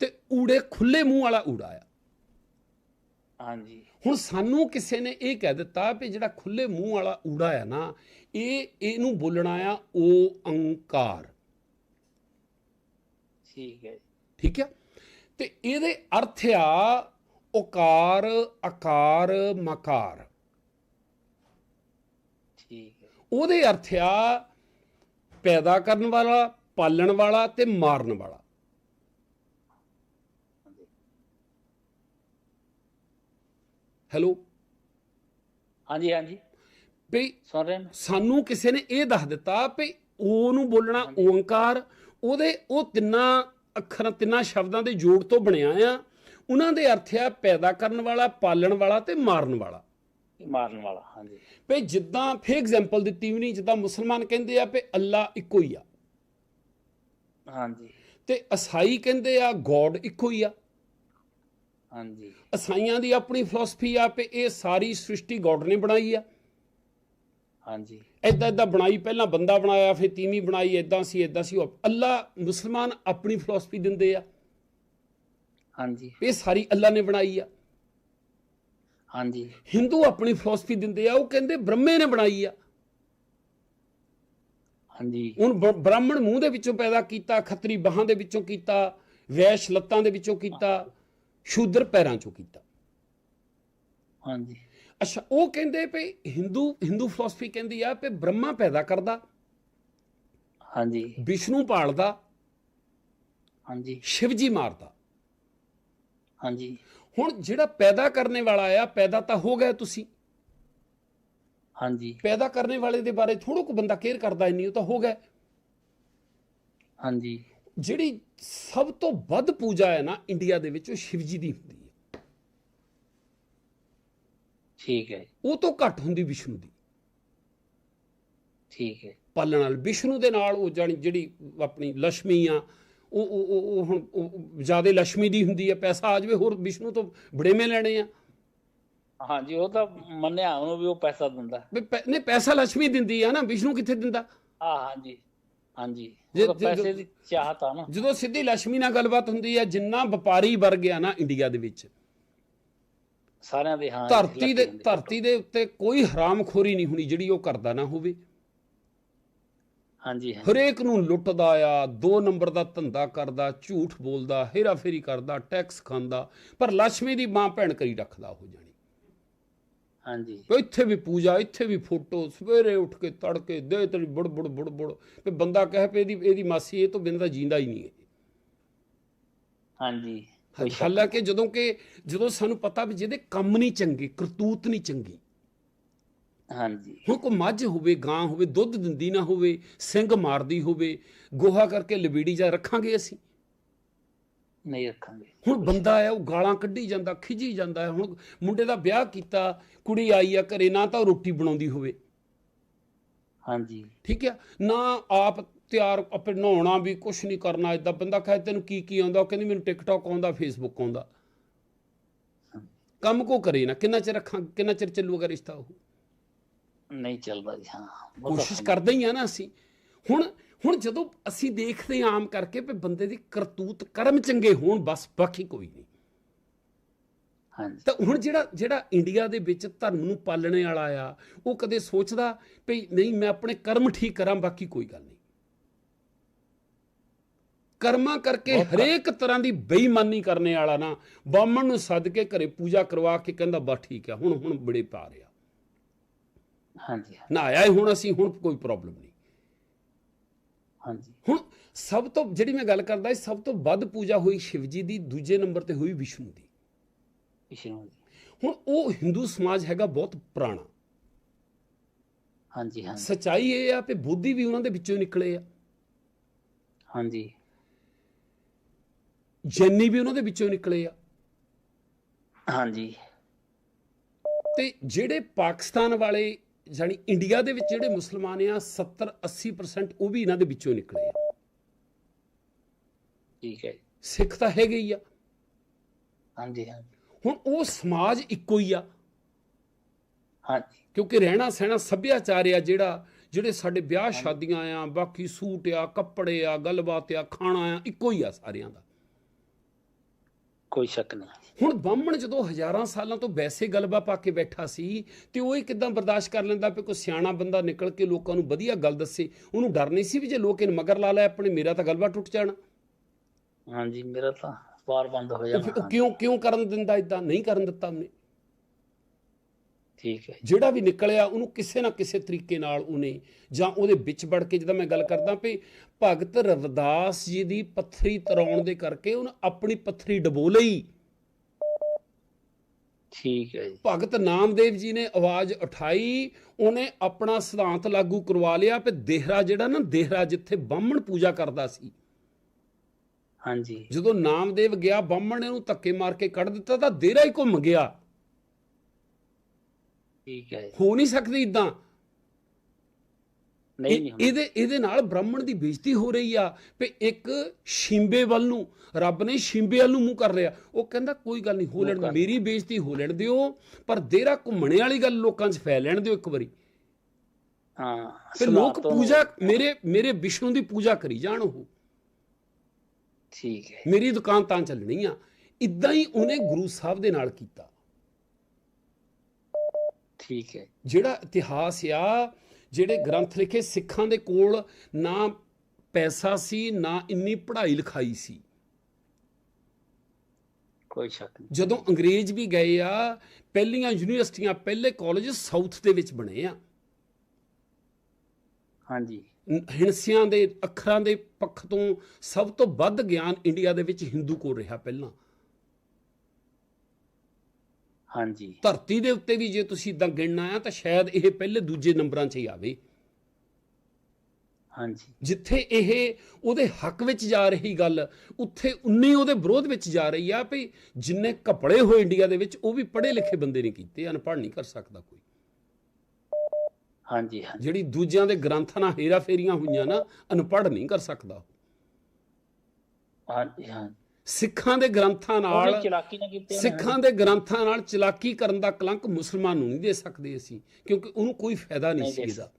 Speaker 2: ਤੇ ਊੜੇ ਖੁੱਲੇ ਮੂੰਹ ਵਾਲਾ ਊੜਾ ਆ।
Speaker 1: ਹਾਂਜੀ।
Speaker 2: ਹੁਣ ਸਾਨੂੰ ਕਿਸੇ ਨੇ ਇਹ ਕਹਿ ਦਿੱਤਾ ਵੀ ਜਿਹੜਾ ਖੁੱਲੇ ਮੂੰਹ ਵਾਲਾ ਊੜਾ ਆ ਨਾ ਇਹ ਇਹਨੂੰ ਬੋਲਣਾ ਆ ਓ ਅੰਕਾਰ।
Speaker 1: ਠੀਕ ਹੈ
Speaker 2: ਠੀਕ ਹੈ ਤੇ ਇਹਦੇ ਅਰਥ ਆ ਓਕਾਰ ਆਕਾਰ ਮਕਾਰ।
Speaker 1: ਠੀਕ ਹੈ।
Speaker 2: ਉਹਦੇ ਅਰਥ ਆ ਪੈਦਾ ਕਰਨ ਵਾਲਾ ਪਾਲਣ ਵਾਲਾ ਤੇ ਮਾਰਨ ਵਾਲਾ। ਹੈਲੋ
Speaker 1: ਹਾਂਜੀ ਹਾਂਜੀ।
Speaker 2: ਵੀ
Speaker 1: ਸੁਣ ਰਹੇ ਨੇ
Speaker 2: ਸਾਨੂੰ ਕਿਸੇ ਨੇ ਇਹ ਦੱਸ ਦਿੱਤਾ ਵੀ ਉਹ ਨੂੰ ਬੋਲਣਾ ਓੰਕਾਰ ਉਹਦੇ ਉਹ ਤਿੰਨਾਂ ਅੱਖਰਾਂ ਤਿੰਨਾਂ ਸ਼ਬਦਾਂ ਦੇ ਜੋੜ ਤੋਂ ਬਣਿਆ ਆ। ਉਹਨਾਂ ਦੇ ਅਰਥ ਆ ਪੈਦਾ ਕਰਨ ਵਾਲਾ ਪਾਲਣ ਵਾਲਾ ਤੇ ਮਾਰਨ ਵਾਲਾ।
Speaker 1: ਮਾਰਨ ਵਾਲਾ ਹਾਂਜੀ।
Speaker 2: ਵੀ ਜਿੱਦਾਂ ਫੇ ਐਗਜ਼ਾਮਪਲ ਦਿੱਤੀ ਵੀ ਨਹੀਂ ਜਿੱਦਾਂ ਮੁਸਲਮਾਨ ਕਹਿੰਦੇ ਆ ਵੀ ਅੱਲਾ ਇੱਕੋ ਹੀ ਆ।
Speaker 1: ਹਾਂਜੀ।
Speaker 2: ਤੇ ਅਸਾਈ ਕਹਿੰਦੇ ਆ ਗੋਡ ਇੱਕੋ ਹੀ ਆ।
Speaker 1: ਹਾਂਜੀ।
Speaker 2: ਅਸਾਈਆਂ ਦੀ ਆਪਣੀ ਫਿਲਾਸਫੀ ਆ ਵੀ ਇਹ ਸਾਰੀ ਸ੍ਰਿਸ਼ਟੀ ਗੋਡ ਨੇ ਬਣਾਈ ਆ।
Speaker 1: ਹਾਂਜੀ।
Speaker 2: ਐਦਾਂ ਐਦਾਂ ਬਣਾਈ ਪਹਿਲਾਂ ਬੰਦਾ ਬਣਾਇਆ ਫਿਰ ਤੀਵੀਂ ਬਣਾਈ ਐਦਾਂ ਸੀ ਐਦਾਂ ਸੀ। ਉਹ ਅੱਲਾ ਮੁਸਲਮਾਨ ਆਪਣੀ ਫਿਲਾਸਫੀ ਦਿੰਦੇ ਆ।
Speaker 1: ਹਾਂਜੀ।
Speaker 2: ਇਹ ਸਾਰੀ ਅੱਲਾ ਨੇ ਬਣਾਈ ਆ।
Speaker 1: ਹਾਂਜੀ।
Speaker 2: ਹਿੰਦੂ ਆਪਣੀ ਫਿਲਾਸਫੀ ਦਿੰਦੇ ਆ ਉਹ ਕਹਿੰਦੇ ਬ੍ਰਹਮੇ ਨੇ ਬਣਾਈ ਆ।
Speaker 1: ਹਾਂਜੀ।
Speaker 2: ਹੁਣ ਬ੍ਰਾਹਮਣ ਮੂੰਹ ਦੇ ਵਿੱਚੋਂ ਪੈਦਾ ਕੀਤਾ ਖੱਤਰੀ ਬਾਹਾਂ ਦੇ ਵਿੱਚੋਂ ਕੀਤਾ ਵੈਸ਼ ਲੱਤਾਂ ਦੇ ਵਿੱਚੋਂ ਕੀਤਾ ਸ਼ੂਦਰ ਪੈਰਾਂ ਚੋਂ ਕੀਤਾ।
Speaker 1: ਹਾਂਜੀ।
Speaker 2: ਅੱਛਾ ਉਹ ਕਹਿੰਦੇ ਵੀ ਹਿੰਦੂ ਹਿੰਦੂ ਫਿਲਾਸਫੀ ਕਹਿੰਦੀ ਆ ਵੀ ਬ੍ਰਹਮਾ ਪੈਦਾ ਕਰਦਾ।
Speaker 1: ਹਾਂਜੀ।
Speaker 2: ਵਿਸ਼ਨੂੰ ਪਾਲਦਾ।
Speaker 1: ਹਾਂਜੀ।
Speaker 2: ਸ਼ਿਵ ਜੀ ਮਾਰਦਾ।
Speaker 1: ਹਾਂਜੀ।
Speaker 2: ਹੁਣ ਜਿਹੜਾ ਪੈਦਾ ਕਰਨੇ ਵਾਲਾ ਆ ਪੈਦਾ ਤਾਂ ਹੋ ਗਿਆ ਤੁਸੀਂ।
Speaker 1: ਹਾਂਜੀ।
Speaker 2: ਪੈਦਾ ਕਰਨੇ ਵਾਲੇ ਦੇ ਬਾਰੇ ਥੋੜੋ ਕੁ ਬੰਦਾ ਕੇਅਰ ਕਰਦਾ ਇੰਨੀ ਉਹ ਤਾਂ ਹੋ ਗਿਆ
Speaker 1: ਹਾਂਜੀ।
Speaker 2: ਜਿਹੜੀ ਸਭ ਤੋਂ ਵੱਧ ਪੂਜਾ ਹੈ ਨਾ ਇੰਡੀਆ ਦੇ ਵਿੱਚ ਉਹ ਸ਼ਿਵ ਜੀ ਦੀ ਹੁੰਦੀ ਹੈ।
Speaker 1: ਠੀਕ ਹੈ
Speaker 2: ਉਹ ਤੋਂ ਘੱਟ ਹੁੰਦੀ ਵਿਸ਼ਨੂੰ ਦੀ।
Speaker 1: ਠੀਕ ਹੈ।
Speaker 2: ਪਾਲਣ ਨਾਲ ਵਿਸ਼ਨੂੰ ਦੇ ਨਾਲ ਉਹ ਜਾਨੀ ਜਿਹੜੀ ਆਪਣੀ ਲక్ష్ਮੀ ਆ ਉਹ ਉਹ ਉਹ ਹੁਣ ਜ਼ਿਆਦਾ ਲక్ష్ਮੀ ਦੀ ਹੁੰਦੀ ਹੈ ਪੈਸਾ ਆ ਜਵੇ ਹੋਰ ਵਿਸ਼ਨੂੰ ਤੋਂ ਬੜੇਵੇਂ ਲੈਣੇ ਆ।
Speaker 1: ਹਾਂਜੀ ਉਹ ਤਾਂ ਮੰਨਿਆ ਉਹਨੂੰ ਵੀ ਉਹ ਪੈਸਾ ਦਿੰਦਾ।
Speaker 2: ਨਹੀਂ ਪੈਸਾ ਲక్ష్ਮੀ ਦਿੰਦੀ ਆ ਨਾ ਵਿਸ਼ਨੂੰ ਕਿੱਥੇ ਦਿੰਦਾ?
Speaker 1: ਹਾਂ ਹਾਂਜੀ। ਹਾਂਜੀ।
Speaker 2: ਜਦੋਂ
Speaker 1: ਪੈਸੇ ਦੀ ਚਾਹਤ ਆ ਨਾ।
Speaker 2: ਜਦੋਂ ਸਿੱਧੀ ਲక్ష్ਮੀ ਨਾਲ ਗੱਲਬਾਤ ਹੁੰਦੀ ਹੈ ਜਿੰਨਾ ਵਪਾਰੀ ਵਰਗ ਆ ਨਾ ਇੰਡੀਆ ਦੇ ਵਿੱਚ
Speaker 1: ਸਾਰਿਆਂ ਦੇ ਹਾਂ
Speaker 2: ਧਰਤੀ ਦੇ ਧਰਤੀ ਦੇ ਉੱਤੇ ਕੋਈ ਹਰਾਮਖੋਰੀ ਨਹੀਂ ਹੋਣੀ ਜਿਹੜੀ ਉਹ ਕਰਦਾ ਨਾ ਹੋਵੇ।
Speaker 1: ਹਾਂਜੀ ਹਾਂ
Speaker 2: ਹਰੇਕ ਨੂੰ ਲੁੱਟਦਾ ਆ ਦੋ ਨੰਬਰ ਦਾ ਧੰਦਾ ਕਰਦਾ ਝੂਠ ਬੋਲਦਾ ਹੇਰਾਫੇਰੀ ਕਰਦਾ ਟੈਕਸ ਖਾਂਦਾ ਪਰ ਲక్ష్ਮੀ ਦੀ ਮਾਂ ਭੈਣ ਕਰੀ ਰੱਖਦਾ ਉਹ ਜਾਣੀ।
Speaker 1: ਹਾਂਜੀ।
Speaker 2: ਇੱਥੇ ਵੀ ਪੂਜਾ ਇੱਥੇ ਵੀ ਫੋਟੋ ਸਵੇਰੇ ਉੱਠ ਕੇ ਤੜਕੇ ਦੇ ਤੇਰੀ ਬੁੜ ਬੁੜ ਬੁੜ ਬੁੜ। ਵੀ ਬੰਦਾ ਕਹੇ ਪੇ ਇਹਦੀ ਇਹਦੀ ਮਾਸੀ ਇਹ ਤੋਂ ਬਿਨਾਂ ਤਾਂ ਜਿੰਦਾ ਹੀ ਨਹੀਂ ਹੈ
Speaker 1: ਹਾਂਜੀ।
Speaker 2: ਹਾਲਾਂਕਿ ਜਦੋਂ ਕਿ ਜਦੋਂ ਸਾਨੂੰ ਪਤਾ ਵੀ ਜਿਹਦੇ ਕੰਮ ਨਹੀਂ ਚੰਗੇ ਕਰਤੂਤ ਨਹੀਂ ਚੰਗੀ।
Speaker 1: ਹਾਂਜੀ।
Speaker 2: ਹੁਣ ਕੋ ਮੱਝ ਹੋਵੇ ਗਾਂ ਹੋਵੇ ਦੁੱਧ ਦਿੰਦੀ ਨਾ ਹੋਵੇ ਸਿੰਘ ਮਾਰਦੀ ਹੋਵੇ ਗੋਹਾ ਕਰਕੇ ਲਬੀੜੀ ਜਾ ਰੱਖਾਂਗੇ ਅਸੀਂ।
Speaker 1: ਨਹੀਂ ਰੱਖਾਂਗੇ।
Speaker 2: ਹੁਣ ਬੰਦਾ ਆ ਉਹ ਗਾਲਾਂ ਕੱਢੀ ਜਾਂਦਾ ਖਿਜੀ ਜਾਂਦਾ ਹੈ। ਹੁਣ ਮੁੰਡੇ ਦਾ ਵਿਆਹ ਕੀਤਾ ਕੁੜੀ ਆਈ ਆ ਘਰੇ ਨਾ ਤਾਂ ਰੋਟੀ ਬਣਾਉਂਦੀ ਹੋਵੇ।
Speaker 1: ਹਾਂਜੀ।
Speaker 2: ਠੀਕ ਹੈ ਨਾ ਆਪ ਤਿਆਰ ਆਪਣੇ ਨਹਾਉਣਾ ਵੀ ਕੁਛ ਨਹੀਂ ਕਰਨਾ ਇਦਾਂ। ਬੰਦਾ ਕਹੇ ਤੈਨੂੰ ਕੀ ਕੀ ਆਉਂਦਾ? ਉਹ ਕਹਿੰਦੀ ਮੈਨੂੰ ਟਿਕਟੌਕ ਆਉਂਦਾ ਫੇਸਬੁੱਕ ਆਉਂਦਾ। ਕੰਮ ਕੋ ਕਰੇ ਨਾ? ਕਿੰਨਾ ਚਿਰ ਰੱਖਾਂ ਕਿੰਨਾ ਚਿਰ ਚੱਲੂਗਾ ਰਿਸ਼ਤਾ ਉਹ?
Speaker 1: ਨਹੀਂ ਚੱਲਦਾ ਜੀ ਹਾਂ।
Speaker 2: ਕੋਸ਼ਿਸ਼ ਕਰਦੇ ਹੀ ਆ ਨਾ ਅਸੀਂ। ਹੁਣ ਹੁਣ ਜਦੋਂ ਅਸੀਂ ਦੇਖਦੇ ਹਾਂ ਆਮ ਕਰਕੇ ਵੀ ਬੰਦੇ ਦੀ ਕਰਤੂਤ ਕਰਮ ਚੰਗੇ ਹੋਣ ਬਸ ਬਾਕੀ ਕੋਈ ਨਹੀਂ।
Speaker 1: ਹਾਂਜੀ।
Speaker 2: ਤਾਂ ਹੁਣ ਜਿਹੜਾ ਜਿਹੜਾ ਇੰਡੀਆ ਦੇ ਵਿੱਚ ਧਰਮ ਨੂੰ ਪਾਲਣੇ ਵਾਲਾ ਆ ਉਹ ਕਦੇ ਸੋਚਦਾ ਵੀ ਨਹੀਂ ਮੈਂ ਆਪਣੇ ਕਰਮ ਠੀਕ ਕਰਾਂ ਬਾਕੀ ਕੋਈ ਗੱਲ ਨਹੀਂ। ਕਰਮਾਂ ਕਰਕੇ ਹਰੇਕ ਤਰ੍ਹਾਂ ਦੀ ਬੇਈਮਾਨੀ ਕਰਨੇ ਵਾਲਾ ਨਾ ਬਾਹਮਣ ਨੂੰ ਸੱਦ ਕੇ ਘਰੇ ਪੂਜਾ ਕਰਵਾ ਕੇ ਕਹਿੰਦਾ ਬਸ ਠੀਕ ਆ ਹੁਣ ਹੁਣ ਬੜੇ ਪਾ ਰਿਆ
Speaker 1: ਹਾਂਜੀ
Speaker 2: ਨਾ ਆਇਆ ਹੁਣ ਅਸੀਂ ਹੁਣ ਕੋਈ ਪ੍ਰੋਬਲਮ ਨਹੀਂ।
Speaker 1: ਹਾਂਜੀ।
Speaker 2: ਹੁਣ ਸਭ ਤੋਂ ਜਿਹੜੀ ਮੈਂ ਗੱਲ ਕਰਦਾ ਸੀ ਸਭ ਤੋਂ ਵੱਧ ਪੂਜਾ ਹੋਈ ਸ਼ਿਵ ਜੀ ਦੀ ਦੂਜੇ ਨੰਬਰ ਤੇ ਹੋਈ ਵਿਸ਼ਨੂੰ ਦੀ।
Speaker 1: ਵਿਸ਼ਨੂੰ
Speaker 2: ਹੁਣ ਉਹ ਹਿੰਦੂ ਸਮਾਜ ਹੈਗਾ ਬਹੁਤ ਪੁਰਾਣਾ।
Speaker 1: ਹਾਂਜੀ ਹਾਂਜੀ।
Speaker 2: ਸਚਾਈ ਇਹ ਆ ਕਿ ਬੁੱਧੀ ਵੀ ਉਹਨਾਂ ਦੇ ਵਿੱਚੋਂ ਹੀ ਨਿਕਲੇ ਆ।
Speaker 1: ਹਾਂਜੀ।
Speaker 2: ਜੈਨੀ ਵੀ ਉਹਨਾਂ ਦੇ ਵਿੱਚੋਂ ਹੀ ਨਿਕਲੇ ਆ।
Speaker 1: ਹਾਂਜੀ।
Speaker 2: ਤੇ ਜਿਹੜੇ ਪਾਕਿਸਤਾਨ ਵਾਲੇ ਜਾਨੀ ਇੰਡੀਆ ਦੇ ਵਿੱਚ ਜਿਹੜੇ ਮੁਸਲਮਾਨ ਆ 70 80% ਉਹ ਵੀ ਇਹਨਾਂ ਦੇ ਵਿੱਚੋਂ ਨਿਕਲੇ ਆ।
Speaker 1: ਠੀਕ ਹੈ।
Speaker 2: ਸਿੱਖ ਤਾਂ ਹੈਗੇ ਹੀ ਆ।
Speaker 1: ਹਾਂਜੀ ਹਾਂਜੀ।
Speaker 2: ਹੁਣ ਉਹ ਸਮਾਜ ਇੱਕੋ ਹੀ ਆ।
Speaker 1: ਹਾਂਜੀ।
Speaker 2: ਕਿਉਂਕਿ ਰਹਿਣਾ ਸਹਿਣਾ ਸੱਭਿਆਚਾਰ ਆ ਜਿਹੜਾ ਜਿਹੜੇ ਸਾਡੇ ਵਿਆਹ ਸ਼ਾਦੀਆਂ ਆ ਬਾਕੀ ਸੂਟ ਆ ਕੱਪੜੇ ਆ ਗੱਲਬਾਤ ਆ ਖਾਣਾ ਆ ਇੱਕੋ ਹੀ ਆ ਸਾਰਿਆਂ ਦਾ।
Speaker 1: ਕੋਈ ਸ਼ੱਕ ਨਹੀਂ।
Speaker 2: ਹੁਣ ਬਾਹਮਣ ਜਦੋਂ ਹਜ਼ਾਰਾਂ ਸਾਲਾਂ ਤੋਂ ਵੈਸੇ ਗਲਬਾ ਪਾ ਕੇ ਬੈਠਾ ਸੀ ਤੇ ਉਹ ਇਹ ਕਿਦਾਂ ਬਰਦਾਸ਼ਤ ਕਰ ਲੈਂਦਾ ਵੀ ਕੋਈ ਸਿਆਣਾ ਬੰਦਾ ਨਿਕਲ ਕੇ ਲੋਕਾਂ ਨੂੰ ਵਧੀਆ ਗੱਲ ਦੱਸੇ ਉਹਨੂੰ ਡਰ ਨਹੀਂ ਸੀ ਵੀ ਜੇ ਲੋਕ ਇਹਨ ਮਗਰ ਲਾ ਲੈ ਆਪਣੇ ਮੇਰਾ ਤਾਂ ਗਲਬਾ ਟੁੱਟ ਜਾਣਾ।
Speaker 1: ਹਾਂਜੀ ਮੇਰਾ ਤਾਂ ਵਾਰ ਬੰਦ ਹੋ ਜਾਣਾ।
Speaker 2: ਕਿਉਂ ਕਿਉਂ ਕਰਨ ਦਿੰਦਾ ਇਦਾਂ ਨਹੀਂ ਕਰਨ ਦਿੱਤਾ ਉਹਨੇ।
Speaker 1: ਠੀਕ ਹੈ।
Speaker 2: ਜਿਹੜਾ ਵੀ ਨਿਕਲਿਆ ਉਹਨੂੰ ਕਿਸੇ ਨਾ ਕਿਸੇ ਤਰੀਕੇ ਨਾਲ ਉਹਨੇ ਜਾਂ ਉਹਦੇ ਵਿੱਚ ਵੜ ਕੇ ਜਦੋਂ ਮੈਂ ਗੱਲ ਕਰਦਾ ਵੀ ਭਗਤ ਰਵਿਦਾਸ ਜੀ ਦੀ ਪੱਥਰੀ ਤਰਾਉਣ ਦੇ ਕਰਕੇ ਉਹਨੇ ਆਪਣੀ ਪੱਥਰੀ ਡਬੋ ਲਈ।
Speaker 1: ਠੀਕ ਹੈ ਜੀ।
Speaker 2: ਭਗਤ ਨਾਮਦੇਵ ਜੀ ਨੇ ਆਵਾਜ਼ ਉਠਾਈ ਉਹਨੇ ਆਪਣਾ ਸਿਧਾਂਤ ਲਾਗੂ ਕਰਵਾ ਲਿਆ ਕਿ ਦੇਹਰਾ ਜਿਹੜਾ ਨਾ ਦੇਹਰਾ ਜਿੱਥੇ ਬਾਹਮਣ ਪੂਜਾ ਕਰਦਾ ਸੀ।
Speaker 1: ਹਾਂਜੀ।
Speaker 2: ਜਦੋਂ ਨਾਮਦੇਵ ਗਿਆ ਬਾਹਮਣ ਨੇ ਉਹਨੂੰ ਧੱਕੇ ਮਾਰ ਕੇ ਕੱਢ ਦਿੱਤਾ ਤਾਂ ਦੇਹਰਾ ਹੀ ਘੁੰਮ ਗਿਆ।
Speaker 1: ਠੀਕ ਹੈ।
Speaker 2: ਹੋ ਨਹੀਂ ਸਕਦੀ ਇਦਾਂ।
Speaker 1: ਨਹੀਂ ਨਹੀਂ ਹੁੰਦਾ।
Speaker 2: ਇਹਦੇ ਇਹਦੇ ਨਾਲ ਬ੍ਰਾਹਮਣ ਦੀ ਬੇਇੱਜ਼ਤੀ ਹੋ ਰਹੀ ਆ ਵੀ ਇੱਕ ਸ਼ਿੰਬੇ ਵੱਲ ਨੂੰ ਰੱਬ ਨੇ ਸ਼ਿੰਬੇ ਵੱਲ ਨੂੰ ਮੂੰਹ ਕਰ ਰਿਹਾ ਉਹ ਕਹਿੰਦਾ ਕੋਈ ਗੱਲ ਨਹੀਂ ਹੋ ਲੈਣ ਮੇਰੀ ਬੇਇੱਜ਼ਤੀ ਹੋ ਲੈਣ ਦਿਓ ਪਰ ਦੇਰਾ ਘੁੰਮਣੇ ਵਾਲੀ ਗੱਲ ਲੋਕਾਂ 'ਚ ਫੈਲ ਲੈਣ ਦਿਓ ਇੱਕ ਵਾਰੀ।
Speaker 1: ਹਾਂ
Speaker 2: ਤੇ ਲੋਕ ਪੂਜਾ ਮੇਰੇ ਮੇਰੇ ਵਿਸ਼ਨੂੰ ਦੀ ਪੂਜਾ ਕਰੀ ਜਾਣ ਉਹ।
Speaker 1: ਠੀਕ ਹੈ।
Speaker 2: ਮੇਰੀ ਦੁਕਾਨ ਤਾਂ ਚੱਲਣੀ ਆ। ਇਦਾਂ ਹੀ ਉਹਨੇ ਗੁਰੂ ਸਾਹਿਬ ਦੇ ਨਾਲ ਕੀਤਾ।
Speaker 1: ਠੀਕ ਹੈ।
Speaker 2: ਜਿਹੜਾ ਇਤਿਹਾਸ ਆ ਜਿਹੜੇ ਗ੍ਰੰਥ ਲਿਖੇ ਸਿੱਖਾਂ ਦੇ ਕੋਲ ਨਾ ਪੈਸਾ ਸੀ ਨਾ ਇੰਨੀ ਪੜ੍ਹਾਈ ਲਿਖਾਈ ਸੀ।
Speaker 1: ਕੋਈ ਸ਼ੱਕ ਨਹੀਂ।
Speaker 2: ਜਦੋਂ ਅੰਗਰੇਜ਼ ਵੀ ਗਏ ਆ ਪਹਿਲੀਆਂ ਯੂਨੀਵਰਸਿਟੀਆਂ ਪਹਿਲੇ ਕਾਲਜ ਸਾਊਥ ਦੇ ਵਿੱਚ ਬਣੇ ਆ।
Speaker 1: ਹਾਂਜੀ।
Speaker 2: ਹਿੰਸਿਆਂ ਦੇ ਅੱਖਰਾਂ ਦੇ ਪੱਖ ਤੋਂ ਸਭ ਤੋਂ ਵੱਧ ਗਿਆਨ ਇੰਡੀਆ ਦੇ ਵਿੱਚ ਹਿੰਦੂ ਕੋਲ ਰਿਹਾ ਪਹਿਲਾਂ।
Speaker 1: ਹਾਂਜੀ।
Speaker 2: ਧਰਤੀ ਦੇ ਉੱਤੇ ਵੀ ਜੇ ਤੁਸੀਂ ਇਦਾਂ ਗਿਣਨਾ ਆ ਤਾਂ ਸ਼ਾਇਦ ਇਹ ਪਹਿਲੇ ਦੂਜੇ ਨੰਬਰਾਂ 'ਚ ਹੀ ਆਵੇ।
Speaker 1: ਹਾਂਜੀ।
Speaker 2: ਜਿੱਥੇ ਇਹ ਉਹਦੇ ਹੱਕ ਵਿੱਚ ਜਾ ਰਹੀ ਗੱਲ ਉੱਥੇ ਉਨੀ ਉਹਦੇ ਵਿਰੋਧ ਵਿੱਚ ਜਾ ਰਹੀ ਆ ਵੀ ਜਿੰਨੇ ਕਪੜੇ ਹੋਏ ਇੰਡੀਆ ਦੇ ਵਿੱਚ ਉਹ ਵੀ ਪੜ੍ਹੇ ਲਿਖੇ ਬੰਦੇ ਨਹੀਂ ਕੀਤੇ ਅਨਪੜ੍ਹ ਨਹੀਂ ਕਰ ਸਕਦਾ ਕੋਈ।
Speaker 1: ਹਾਂਜੀ ਹਾਂਜੀ।
Speaker 2: ਜਿਹੜੀ ਦੂਜਿਆਂ ਦੇ ਗ੍ਰੰਥਾਂ ਨਾਲ ਹੇਰਾ ਫੇਰੀਆਂ ਹੋਈਆਂ ਨਾ ਅਨਪੜ੍ਹ ਨਹੀਂ ਕਰ ਸਕਦਾ
Speaker 1: ਹਾਂਜੀ ਹਾਂ
Speaker 2: ਸਿੱਖਾਂ ਦੇ ਗ੍ਰੰਥਾਂ
Speaker 1: ਨਾਲ।
Speaker 2: ਸਿੱਖਾਂ ਦੇ ਗ੍ਰੰਥਾਂ ਨਾਲ ਚਲਾਕੀ ਕਰਨ ਦਾ ਕਲੰਕ ਮੁਸਲਮਾਨ ਨੂੰ ਨਹੀਂ ਦੇ ਸਕਦੇ ਅਸੀਂ ਕਿਉਂਕਿ ਉਹਨੂੰ ਕੋਈ ਫਾਇਦਾ ਨਹੀਂ ਸੀ ਇਹਦਾ।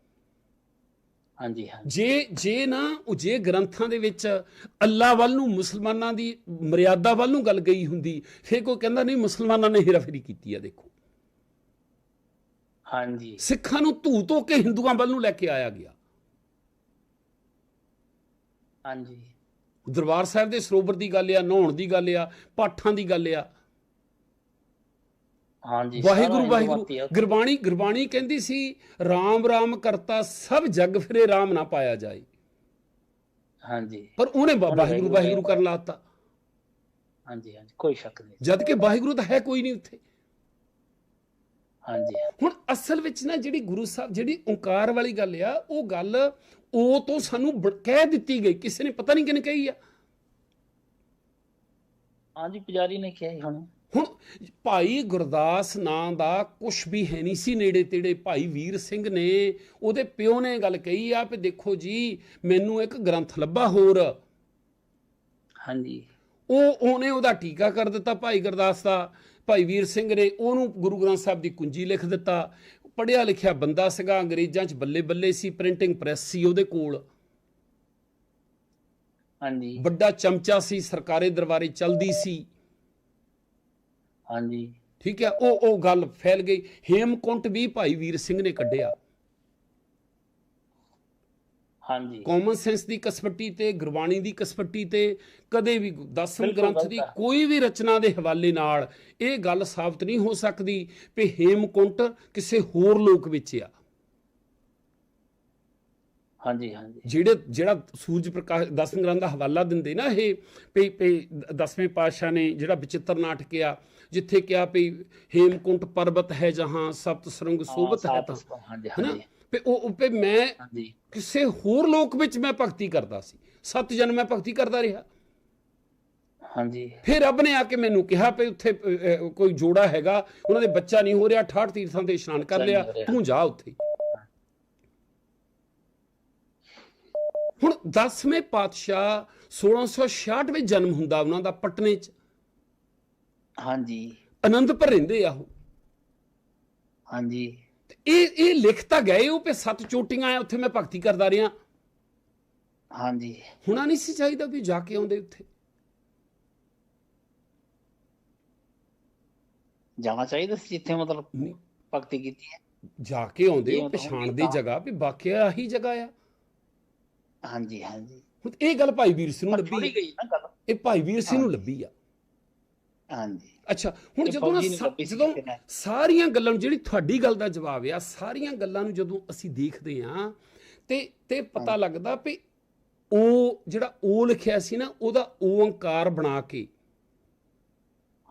Speaker 1: ਹਾਂਜੀ ਹਾਂ
Speaker 2: ਜੇ ਜੇ ਨਾ ਉਹ ਜੇ ਗ੍ਰੰਥਾਂ ਦੇ ਵਿੱਚ ਅੱਲਾ ਵੱਲ ਨੂੰ ਮੁਸਲਮਾਨਾਂ ਦੀ ਮਰਿਆਦਾ ਵੱਲ ਨੂੰ ਗੱਲ ਗਈ ਹੁੰਦੀ ਫਿਰ ਕੋਈ ਕਹਿੰਦਾ ਨਹੀਂ ਮੁਸਲਮਾਨਾਂ ਨੇ ਹੇਰਾਫੇਰੀ ਕੀਤੀ ਆ ਦੇਖੋ।
Speaker 1: ਹਾਂਜੀ।
Speaker 2: ਸਿੱਖਾਂ ਨੂੰ ਧੂ ਧੋ ਕੇ ਹਿੰਦੂਆਂ ਵੱਲ ਨੂੰ ਲੈ ਕੇ ਆਇਆ ਗਿਆ।
Speaker 1: ਹਾਂਜੀ।
Speaker 2: ਦਰਬਾਰ ਸਾਹਿਬ ਦੇ ਸਰੋਵਰ ਦੀ ਗੱਲ ਆ ਨਹਾਉਣ ਦੀ ਗੱਲ ਆ ਪਾਠਾਂ ਦੀ ਗੱਲ ਆ।
Speaker 1: ਹਾਂਜੀ
Speaker 2: ਵਾਹਿਗੁਰੂ ਵਾਹਿਗੁਰੂ। ਗੁਰਬਾਣੀ ਗੁਰਬਾਣੀ ਕਹਿੰਦੀ ਸੀ RAM RAM ਕਰਤਾ ਸਭ ਜਗ ਫਿਰੇ RAM ਨਾ ਪਾਇਆ ਜਾਏ।
Speaker 1: ਹਾਂਜੀ।
Speaker 2: ਪਰ ਉਹਨੇ ਵਾਹਿਗੁਰੂ
Speaker 1: ਵਾਹਿਗੁਰੂ
Speaker 2: ਕਰਨ ਲਾਤਾ
Speaker 1: ਹਾਂਜੀ ਹਾਂਜੀ ਕੋਈ ਸ਼ੱਕ ਨਹੀਂ।
Speaker 2: ਜਦ ਕਿ ਵਾਹਿਗੁਰੂ ਤਾਂ ਹੈ ਕੋਈ ਨਹੀਂ ਉੱਥੇ।
Speaker 1: ਹਾਂਜੀ।
Speaker 2: ਹੁਣ ਅਸਲ ਵਿੱਚ ਨਾ ਜਿਹੜੀ ਗੁਰੂ ਸਾਹਿਬ ਜਿਹੜੀ ਓੰਕਾਰ ਵਾਲੀ ਗੱਲ ਆ ਉਹ ਗੱਲ ਉਹ ਤੋਂ ਸਾਨੂੰ ਕਹਿ ਦਿੱਤੀ ਗਈ। ਕਿਸੇ ਨੇ ਪਤਾ ਨਹੀਂ ਕਿਹਨੇ ਕਹੀ ਆ।
Speaker 1: ਹਾਂਜੀ ਪੁਜਾਰੀ ਨੇ ਕਿਹਾ ਹੁਣ।
Speaker 2: ਹੁਣ ਭਾਈ ਗੁਰਦਾਸ ਨਾਂ ਦਾ ਕੁਝ ਵੀ ਹੈ ਨਹੀਂ ਸੀ ਨੇੜੇ ਤੇੜੇ। ਭਾਈ ਵੀਰ ਸਿੰਘ ਨੇ ਉਹਦੇ ਪਿਓ ਨੇ ਗੱਲ ਕਹੀ ਆ ਵੀ ਦੇਖੋ ਜੀ ਮੈਨੂੰ ਇੱਕ ਗ੍ਰੰਥ ਲੱਭਾ ਹੋਰ।
Speaker 1: ਹਾਂਜੀ।
Speaker 2: ਉਹ ਉਹਨੇ ਉਹਦਾ ਟੀਕਾ ਕਰ ਦਿੱਤਾ ਭਾਈ ਗੁਰਦਾਸ ਦਾ। ਭਾਈ ਵੀਰ ਸਿੰਘ ਨੇ ਉਹਨੂੰ ਗੁਰੂ ਗ੍ਰੰਥ ਸਾਹਿਬ ਦੀ ਕੁੰਜੀ ਲਿਖ ਦਿੱਤਾ। ਪੜਿਆ ਲਿਖਿਆ ਬੰਦਾ ਸੀਗਾ ਅੰਗਰੇਜ਼ਾਂ 'ਚ ਬੱਲੇ ਬੱਲੇ ਸੀ ਪ੍ਰਿੰਟਿੰਗ ਪ੍ਰੈਸ ਸੀ ਉਹਦੇ ਕੋਲ।
Speaker 1: ਹਾਂਜੀ।
Speaker 2: ਵੱਡਾ ਚਮਚਾ ਸੀ ਸਰਕਾਰੀ ਦਰਬਾਰੇ ਚਲਦੀ ਸੀ।
Speaker 1: ਹਾਂਜੀ।
Speaker 2: ਠੀਕ ਹੈ ਉਹ ਉਹ ਗੱਲ ਫੈਲ ਗਈ। ਹੇਮਕੁੰਟ ਵੀ ਭਾਈ ਵੀਰ ਸਿੰਘ ਨੇ ਕੱਢਿਆ।
Speaker 1: ਹਾਂਜੀ।
Speaker 2: ਕਾਮਨ ਸੈਂਸ ਦੀ ਕਸਵੱਟੀ ਤੇ ਗੁਰਬਾਣੀ ਦੀ ਕਸਵੱਟੀ ਤੇ ਕਦੇ ਵੀ ਦਸਮ ਗ੍ਰੰਥ ਦੀ। ਕੋਈ ਵੀ ਰਚਨਾ ਦੇ ਹਵਾਲੇ ਨਾਲ ਇਹ ਗੱਲ ਸਾਬਤ ਨਹੀਂ ਹੋ ਸਕਦੀ ਕਿ ਹੇਮਕੁੰਟ ਕਿਸੇ ਹੋਰ ਲੋਕ ਵਿੱਚ ਆ।
Speaker 1: ਹਾਂਜੀ ਹਾਂਜੀ।
Speaker 2: ਜਿਹੜੇ ਜਿਹੜਾ ਸੂਰਜ ਪ੍ਰਕਾਸ਼ ਦਸਮ ਗ੍ਰੰਥ ਦਾ ਹਵਾਲਾ ਦਿੰਦੇ ਨਾ ਇਹ ਵੀ ਵੀ ਦਸਵੇਂ ਪਾਤਸ਼ਾਹ ਨੇ ਜਿਹੜਾ ਵਿਚਿੱਤਰ ਨਾਟਕ ਆ ਜਿੱਥੇ ਕਿਹਾ ਵੀ ਹੇਮਕੁੰਟ ਪਰਬਤ ਹੈ ਜਹਾਂ ਸਪਤ ਸਰੰਗ ਸੋਭਤ ਹੈ ਤਾਂ।
Speaker 1: ਹਾਂਜੀ ਹਾਂਜੀ।
Speaker 2: ਵੀ ਉਹ ਵੀ ਮੈਂ ਕਿਸੇ ਹੋਰ ਲੋਕ ਵਿੱਚ ਮੈਂ ਭਗਤੀ ਕਰਦਾ ਸੀ। ਸੱਤ ਜਨਮ ਮੈਂ ਭਗਤੀ ਕਰਦਾ ਰਿਹਾ।
Speaker 1: ਹਾਂਜੀ।
Speaker 2: ਫਿਰ ਰੱਬ ਨੇ ਆ ਕੇ ਮੈਨੂੰ ਕਿਹਾ ਵੀ ਉੱਥੇ ਕੋਈ ਜੋੜਾ ਹੈਗਾ ਉਹਨਾਂ ਦੇ ਬੱਚਾ ਨਹੀਂ ਹੋ ਰਿਹਾ 68 ਤੀਰਥਾਂ ਤੇ ਇਸ਼ਨਾਨ ਕਰ ਲਿਆ। ਤੂੰ ਜਾ ਉੱਥੇ। ਹੁਣ 10ਵੇਂ ਪਾਤਸ਼ਾਹ 1666 ਵਿੱਚ ਜਨਮ ਹੁੰਦਾ ਉਹਨਾਂ ਦਾ ਪਟਨੇ 'ਚ।
Speaker 1: ਹਾਂਜੀ।
Speaker 2: ਆਨੰਦਪੁਰ ਰਹਿੰਦੇ ਆ ਉਹ।
Speaker 1: ਹਾਂਜੀ।
Speaker 2: ਤੇ ਇਹ ਇਹ ਲਿਖਤਾ ਗਏ ਉਹ ਵੀ ਸੱਤ ਚੋਟੀਆਂ ਆ ਉੱਥੇ ਮੈਂ ਭਗਤੀ ਕਰਦਾ ਰਿਹਾ।
Speaker 1: ਹਾਂਜੀ।
Speaker 2: ਹੁਣਾ ਨਹੀਂ ਸੀ ਚਾਹੀਦਾ ਵੀ ਜਾ ਕੇ ਆਉਂਦੇ ਉੱਥੇ।
Speaker 1: ਜਾਣਾ ਚਾਹੀਦਾ ਸੀ ਜਿੱਥੇ ਮਤਲਬ ਭਗਤੀ ਕੀਤੀ ਹੈ।
Speaker 2: ਜਾ ਕੇ ਆਉਂਦੇ
Speaker 1: ਤਾਂ
Speaker 2: ਪਛਾਣ ਦੀ
Speaker 1: ਤਾਂ।
Speaker 2: ਜਗ੍ਹਾ ਵੀ ਵਾਕਿਆ ਆਹੀ ਜਗ੍ਹਾ ਆ।
Speaker 1: ਹਾਂਜੀ ਹਾਂਜੀ।
Speaker 2: ਹੁਣ ਇਹ ਗੱਲ ਭਾਈ ਵੀਰ ਸਿੰਘ ਨੂੰ ਲੱਭੀ ਇਹ ਭਾਈ ਵੀਰ ਸਿੰਘ ਨੂੰ। ਲੱਭੀ ਆ।
Speaker 1: ਹਾਂਜੀ।
Speaker 2: ਅੱਛਾ ਹੁਣ ਜਦੋਂ ਨਾ ਜਦੋਂ। ਸਾਰੀਆਂ ਗੱਲਾਂ ਨੂੰ ਜਿਹੜੀ ਤੁਹਾਡੀ ਗੱਲ ਦਾ ਜਵਾਬ ਆ ਸਾਰੀਆਂ ਗੱਲਾਂ ਨੂੰ ਜਦੋਂ ਅਸੀਂ ਦੇਖਦੇ ਆ ਤੇ ਤੇ ਪਤਾ ਲੱਗਦਾ ਵੀ ਉਹ ਜਿਹੜਾ ਉਹ ਲਿਖਿਆ ਸੀ ਨਾ ਉਹਦਾ ਓੰਕਾਰ ਬਣਾ ਕੇ।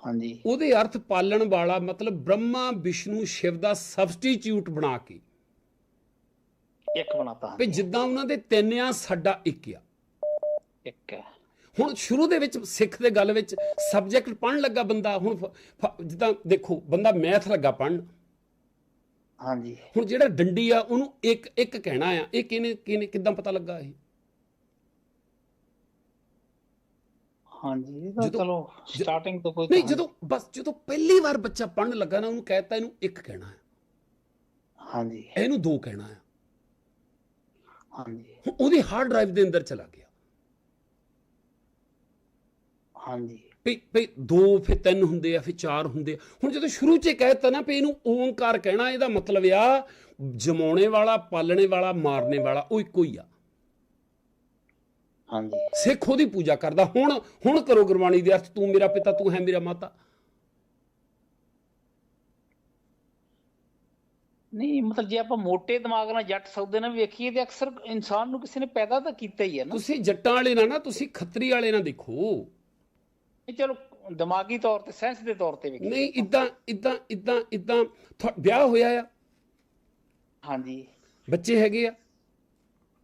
Speaker 1: ਹਾਂਜੀ।
Speaker 2: ਉਹਦੇ ਅਰਥ ਪਾਲਣ ਵਾਲਾ ਮਤਲਬ ਬ੍ਰਹਮਾ ਵਿਸ਼ਨੂੰ ਸ਼ਿਵ ਦਾ ਸਬਸਟੀਟਿਊਟ ਬਣਾ ਕੇ।
Speaker 1: ਇੱਕ ਬਣਾਤਾ
Speaker 2: ਵੀ ਜਿੱਦਾਂ ਉਹਨਾਂ ਦੇ ਤਿੰਨ ਆ ਸਾਡਾ ਇੱਕ ਆ।
Speaker 1: ਇੱਕ ਹੈ
Speaker 2: ਹੁਣ ਸ਼ੁਰੂ ਦੇ ਵਿੱਚ ਸਿੱਖ ਦੇ ਗੱਲ ਵਿੱਚ ਸਬਜੈਕਟ ਪੜਨ ਲੱਗਾ ਬੰਦਾ ਹੁਣ ਜਿੱਦਾਂ ਦੇਖੋ ਬੰਦਾ ਮੈਥ ਲੱਗਾ ਪੜਨ
Speaker 1: ਹਾਂਜੀ।
Speaker 2: ਹੁਣ ਜਿਹੜਾ ਡੰਡੀ ਆ ਉਹਨੂੰ ਇੱਕ ਇੱਕ ਕਹਿਣਾ ਆ ਇਹ ਕਿਹਨੇ ਕਿਹਨੇ ਕਿਦਾਂ ਪਤਾ ਲੱਗਾ ਇਹ?
Speaker 1: ਹਾਂਜੀ ਇਹ ਤਾਂ ਚਲੋ ਸਟਾਰਟਿੰਗ ਤੋਂ ਕੋਈ
Speaker 2: ਨਹੀਂ ਜਦੋਂ ਬਸ ਜਦੋਂ ਪਹਿਲੀ ਵਾਰ ਬੱਚਾ ਪੜਨ ਲੱਗਾ ਨਾ ਉਹਨੂੰ ਕਹਿਤਾ ਇਹਨੂੰ ਇੱਕ ਕਹਿਣਾ ਹੈ
Speaker 1: ਹਾਂਜੀ।
Speaker 2: ਇਹਨੂੰ ਦੋ ਕਹਿਣਾ ਹੈ
Speaker 1: ਹਾਂਜੀ।
Speaker 2: ਉਹਦੀ ਹਾਰਡ ਡਰਾਈਵ ਦੇ ਅੰਦਰ ਚਲਾ ਗਿਆ।
Speaker 1: ਹਾਂਜੀ।
Speaker 2: ਵੀ ਵੀ ਦੋ ਫਿਰ ਤਿੰਨ ਹੁੰਦੇ ਆ ਫਿਰ ਚਾਰ ਹੁੰਦੇ ਆ। ਹੁਣ ਜਦੋਂ ਸ਼ੁਰੂ 'ਚ ਕਹਿਤਾ ਨਾ ਵੀ ਇਹਨੂੰ ਓੰਕਾਰ ਕਹਿਣਾ ਇਹਦਾ ਮਤਲਬ ਆ ਜਮਾਉਣੇ ਵਾਲਾ ਪਾਲਣੇ ਵਾਲਾ ਮਾਰਨੇ ਵਾਲਾ ਉਹ ਇੱਕੋ ਹੀ ਆ।
Speaker 1: ਹਾਂਜੀ।
Speaker 2: ਸਿੱਖ ਉਹਦੀ ਪੂਜਾ ਕਰਦਾ। ਹੁਣ ਹੁਣ ਕਰੋ ਗੁਰਬਾਣੀ ਦੇ ਅਰਥ ਤੂੰ ਮੇਰਾ ਪਿਤਾ ਤੂੰ ਹੈ ਮੇਰਾ ਮਾਤਾ।
Speaker 1: ਨਹੀਂ ਮਤਲਬ ਜੇ ਆਪਾਂ ਮੋٹے ਦਿਮਾਗ ਨਾਲ ਜੱਟ ਸੌਦੇ ਨਾਲ ਵੇਖੀਏ ਤੇ ਅਕਸਰ ਇਨਸਾਨ ਨੂੰ ਕਿਸੇ ਨੇ ਪੈਦਾ ਤਾਂ ਕੀਤਾ ਹੀ ਹੈ ਨਾ।
Speaker 2: ਤੁਸੀਂ ਜੱਟਾਂ ਵਾਲੇ ਨਾ ਨਾ ਤੁਸੀਂ ਖੱਤਰੀ ਵਾਲੇ ਨਾ ਦੇਖੋ।
Speaker 1: ਇਹ ਚਲੋ ਦਿਮਾਗੀ ਤੌਰ ਤੇ ਸੈਂਸ ਦੇ ਤੌਰ ਤੇ ਵੇਖੀਏ
Speaker 2: ਨਹੀਂ ਇਦਾਂ ਇਦਾਂ ਇਦਾਂ ਇਦਾਂ ਵਿਆਹ ਹੋਇਆ ਆ।
Speaker 1: ਹਾਂਜੀ।
Speaker 2: ਬੱਚੇ ਹੈਗੇ ਆ।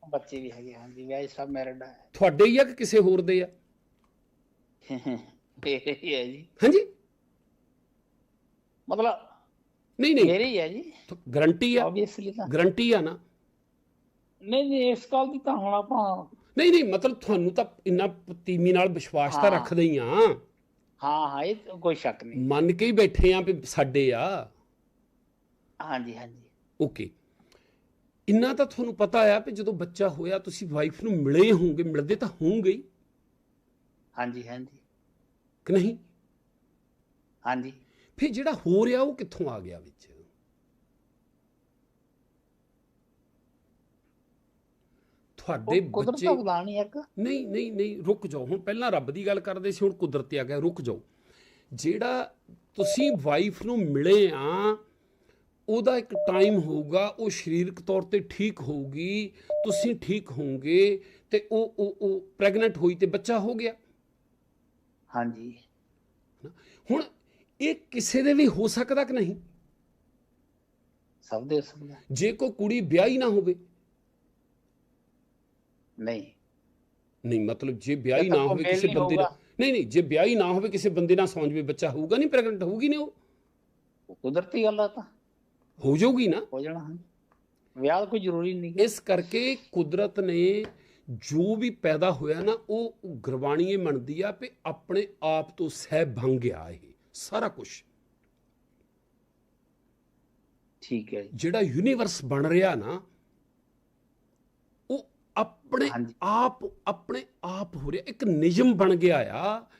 Speaker 1: ਬੱਚੇ ਵੀ ਹੈਗੇ ਹਾਂਜੀ। ਵਿਆਹ ਸਭ ਮੈਰਿਡ ਹੈ
Speaker 2: ਤੁਹਾਡੇ ਹੀ ਆ ਕਿ ਕਿਸੇ ਹੋਰ ਦੇ ਆ?
Speaker 1: ਮੇਰੇ ਹੀ ਹੈ ਜੀ।
Speaker 2: ਹਾਂਜੀ।
Speaker 1: ਮਤਲਬ
Speaker 2: ਨਹੀਂ ਨਹੀਂ।
Speaker 1: ਮੇਰੇ ਹੀ ਹੈ ਜੀ।
Speaker 2: ਗਰੰਟੀ ਆ।
Speaker 1: ਆਬਵੀਅਸਲੀ ਤਾਂ।
Speaker 2: ਗਰੰਟੀ ਆ ਨਾ।
Speaker 1: ਨਹੀਂ ਨਹੀਂ ਇਸ ਕਾਲ ਦੀ ਤਾਂ ਹੁਣ ਆਪਾਂ
Speaker 2: ਨਹੀਂ ਨਹੀਂ ਮਤਲਬ ਤੁਹਾਨੂੰ ਤਾਂ ਇੰਨਾ ਤੀਮੀ ਨਾਲ ਵਿਸ਼ਵਾਸ ਤਾਂ। ਰੱਖਦੇ ਹੀ ਆ।
Speaker 1: ਹਾਂ ਹਾਂ ਇਹ ਕੋਈ ਸ਼ੱਕ ਨਹੀਂ।
Speaker 2: ਮੰਨ ਕੇ ਹੀ ਬੈਠੇ ਆ ਵੀ ਸਾਡੇ ਆ।
Speaker 1: ਹਾਂਜੀ ਹਾਂਜੀ।
Speaker 2: ਓਕੇ। ਇੰਨਾ ਤਾਂ ਤੁਹਾਨੂੰ ਪਤਾ ਆ ਵੀ ਜਦੋਂ ਬੱਚਾ ਹੋਇਆ ਤੁਸੀਂ ਵਾਈਫ ਨੂੰ ਮਿਲੇ ਹੋਵੋਗੇ ਮਿਲਦੇ ਤਾਂ ਹੋਵੋਗੇ
Speaker 1: ਹਾਂਜੀ ਹਾਂਜੀ।
Speaker 2: ਕਿ ਨਹੀਂ?
Speaker 1: ਹਾਂਜੀ।
Speaker 2: ਫਿਰ ਜਿਹੜਾ ਹੋ ਰਿਹਾ ਉਹ ਕਿੱਥੋਂ ਆ ਗਿਆ ਵਿੱਚ? ਤੁਹਾਡੇ
Speaker 1: ਉਹ ਕੁਦਰਤ
Speaker 2: ਬੱਚੇ
Speaker 1: ਦਾ ਬੁਲਾਣ ਹੀ ਇੱਕ।
Speaker 2: ਨਹੀਂ ਨਹੀਂ ਨਹੀਂ ਰੁਕ ਜਾਓ। ਹੁਣ ਪਹਿਲਾਂ ਰੱਬ ਦੀ ਗੱਲ ਕਰਦੇ ਸੀ ਹੁਣ ਕੁਦਰਤੀ ਆ ਗਿਆ ਰੁਕ ਜਾਓ। ਜਿਹੜਾ ਤੁਸੀਂ ਵਾਈਫ ਨੂੰ ਮਿਲੇ ਆ ਉਹਦਾ ਇੱਕ ਟਾਈਮ ਹੋਊਗਾ ਉਹ ਸਰੀਰਕ ਤੌਰ ਤੇ ਠੀਕ ਹੋਊਗੀ ਤੁਸੀਂ ਠੀਕ ਹੋਵੋਗੇ ਤੇ ਉਹ ਉਹ ਉਹ ਪ੍ਰੈਗਨੈਂਟ ਹੋਈ ਤੇ ਬੱਚਾ ਹੋ ਗਿਆ।
Speaker 1: ਹਾਂਜੀ।
Speaker 2: ਹੁਣ ਇਹ ਕਿਸੇ ਦੇ ਵੀ ਹੋ ਸਕਦਾ ਕਿ ਨਹੀਂ?
Speaker 1: ਸਭ ਦੇ ਸਕਦਾ।
Speaker 2: ਜੇ ਕੋਈ ਕੁੜੀ ਵਿਆਹੀ ਨਾ ਹੋਵੇ
Speaker 1: ਨਹੀਂ।
Speaker 2: ਨਹੀਂ ਮਤਲਬ ਜੇ ਵਿਆਹੀ ਨਾ ਹੋਵੇ ਕਿਸੇ ਬੰਦੇ ਨਾਲ। ਨਹੀਂ ਨਹੀਂ ਜੇ ਵਿਆਹੀ ਨਾ ਹੋਵੇ ਕਿਸੇ ਬੰਦੇ ਨਾਲ ਸੌਂਜ ਵੀ ਬੱਚਾ ਹੋਊਗਾ ਨਹੀਂ ਪ੍ਰੈਗਨੈਂਟ ਹੋਊਗੀ ਨੇ ਉਹ?
Speaker 1: ਕੁਦਰਤੀ ਗੱਲ ਆ ਤਾਂ।
Speaker 2: ਹੋ ਜਾਊਗੀ ਨਾ।
Speaker 1: ਹੋ ਜਾਣਾ ਹਾਂ ਵਿਆਹ ਕੋਈ ਜ਼ਰੂਰੀ ਨਹੀਂ
Speaker 2: ਇਸ ਕਰਕੇ ਕੁਦਰਤ ਨੇ ਜੋ ਵੀ ਪੈਦਾ ਹੋਇਆ ਨਾ ਉਹ ਗੁਰਬਾਣੀ ਇਹ ਮੰਨਦੀ ਆ ਵੀ ਆਪਣੇ ਆਪ ਤੋਂ ਸਹਿ ਭੰਗ ਗਿਆ ਇਹ ਸਾਰਾ ਕੁਝ
Speaker 1: ਠੀਕ ਹੈ
Speaker 2: ਜਿਹੜਾ ਯੂਨੀਵਰਸ ਬਣ ਰਿਹਾ ਨਾ ਆਪਣੇ। ਆਪ ਆਪਣੇ ਆਪ ਹੋ ਰਿਹਾ ਇੱਕ ਨਿਯਮ ਬਣ ਗਿਆ ਆ